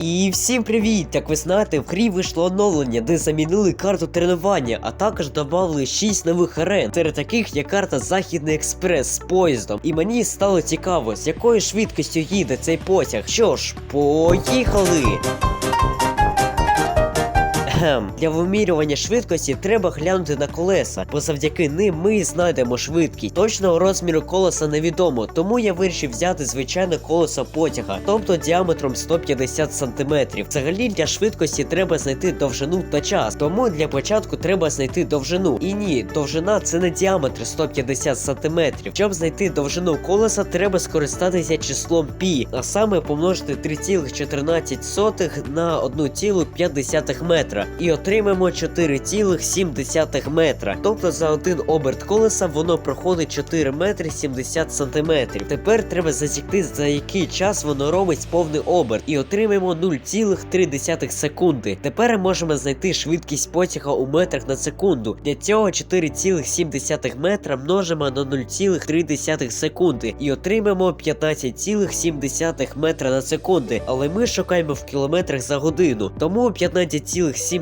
І всім привіт! Як ви знаєте, в грі вийшло оновлення, де замінили карту тренування, а також додали 6 нових арен. Серед таких є карта Західний експрес з поїздом. І мені стало цікаво, з якою швидкістю їде цей потяг. Що ж, поїхали! Ем, Для вимірювання швидкості треба глянути на колеса, бо завдяки ним ми знайдемо швидкість. Точного розміру колеса невідомо, тому я вирішив взяти звичайне колесо потяга, тобто діаметром 150 см. Взагалі для швидкості треба знайти довжину та час. Тому для початку треба знайти довжину. І ні, довжина це не діаметр 150 см. Щоб знайти довжину колеса, треба скористатися числом π, а саме помножити 3,14 на 1,5 метра і отримаємо 4,7 метра. Тобто за один оберт колеса воно проходить 4 метри 70 сантиметрів. Тепер треба засікти за який час воно робить повний оберт і отримаємо 0,3 секунди. Тепер можемо знайти швидкість потяга у метрах на секунду. Для цього 4,7 метра множимо на 0,3 секунди і отримаємо 15,7 метра на секунди. Але ми шукаємо в кілометрах за годину. Тому 15,7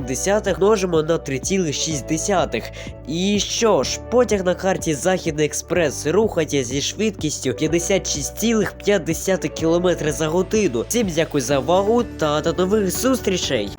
множимо на 3,6. І що ж, потяг на карті Західний експрес рухається зі швидкістю 56,5 км за годину. Всім дякую за увагу та до нових зустрічей!